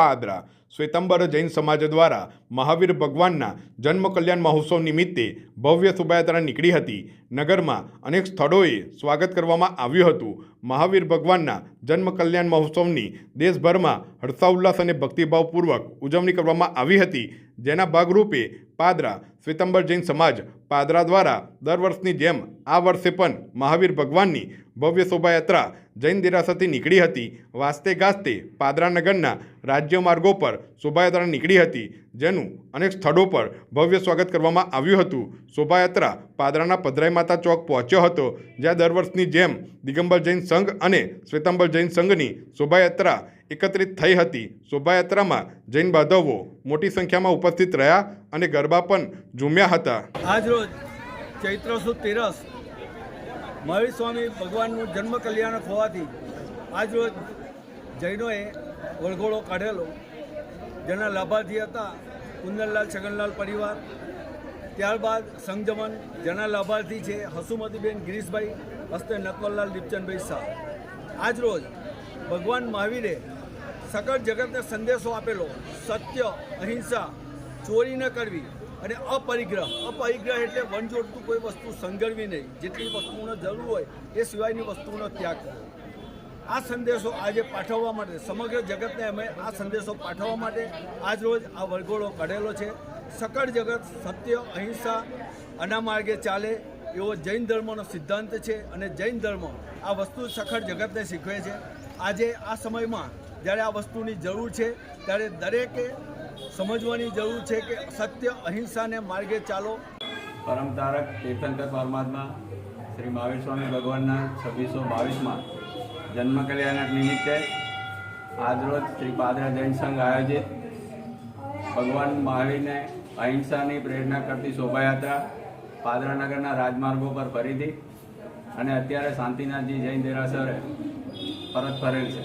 પાદરા શ્વેતંબર જૈન સમાજ દ્વારા મહાવીર ભગવાનના જન્મ કલ્યાણ મહોત્સવ નિમિત્તે ભવ્ય શોભાયાત્રા નીકળી હતી. નગરમાં અનેક સ્થળોએ સ્વાગત કરવામાં આવ્યું હતું. મહાવીર ભગવાનના જન્મ કલ્યાણ મહોત્સવની દેશભરમાં હર્ષાઉલ્લાસ અને ભક્તિભાવપૂર્વક ઉજવણી કરવામાં આવી હતી. જેના ભાગરૂપે પાદરા શ્વેતંબર જૈન સમાજ પાદરા દ્વારા દર વર્ષની જેમ આ વર્ષે પણ મહાવીર ભગવાનની ભવ્ય શોભાયાત્રા જૈન દેરાસરથી નીકળી હતી. વાસ્તે ગાસ્તે પાદરા નગરના રાજ્ય માર્ગો પર શોભાયાત્રા નીકળી હતી, જેનું અનેક સ્થળો પર ભવ્ય સ્વાગત કરવામાં આવ્યું હતું. શોભાયાત્રા પાદરાના પધરાઈ માતા ચોક પહોંચ્યો હતો, જ્યાં દર વર્ષની જેમ દિગંબર જૈન સંઘ અને શ્વેતાંબર જૈન સંઘની શોભાયાત્રા એકત્રિત થઈ હતી. શોભાયાત્રામાં જૈન બાંધવો મોટી સંખ્યામાં ઉપસ્થિત રહ્યા અને ગરબા પણ ઝૂમ્યા હતા. આજરોજ ચૈત્ર સુદ તેરસ મહાવીર સ્વામી ભગવાનનું જન્મ કલ્યાણક હોવાથી આજરોજ જૈનોએ વળઘોળો કાઢેલો. જેના લાભાર્થી હતા કુંદનલાલ છગનલાલ પરિવાર. ત્યારબાદ સંગજમન જેના લાભાર્થી છે હસુમતીબેન ગિરીશભાઈ, હસ્તે નકવરલાલ દીપચંદભાઈ શાહ. આજરોજ ભગવાન મહાવીરે સકળ જગતને સંદેશો આપેલો. સત્ય, અહિંસા ચોરી ન કરવી અને અપરિગ્રહ. અપરિગ્રહ એટલે વનજોડતું કોઈ વસ્તુ સંગળવી નહીં. જેટલી વસ્તુઓને જરૂર હોય એ સિવાયની વસ્તુનો ત્યાગ કરવો. આ સંદેશો આજે પાઠવવા માટે, સમગ્ર જગતને અમે આ સંદેશો પાઠવવા માટે આજ રોજ આ વરઘોડો કાઢેલો છે. સકળ જગત, સત્ય, અહિંસા આના માર્ગે ચાલે એવો જૈન ધર્મનો સિદ્ધાંત છે અને જૈન ધર્મ આ વસ્તુ સખળ જગતને શીખવે છે. આજે આ સમયમાં જ્યારે આ વસ્તુની જરૂર છે, ત્યારે દરેકે સમજવાની જરૂર છે કે સત્ય અહિંસાને માર્ગે ચાલો. પરમ તારક તીર્થંકર પરમાત્મા શ્રી મહાવીર સ્વામી ભગવાનના છવ્વીસો બાવીસમાં જન્મ કલ્યાણક નિમિત્તે આજરોજ શ્રી પાદરા જૈન સંઘ આયોજિત ભગવાન મહાવીરને અહિંસાની પ્રેરણા કરતી શોભાયાત્રા પાદરા નગરના રાજમાર્ગો પર ફરીથી અને અત્યારે શાંતિનાથજી જૈન દેરાસરે પરત ફરેલ છે.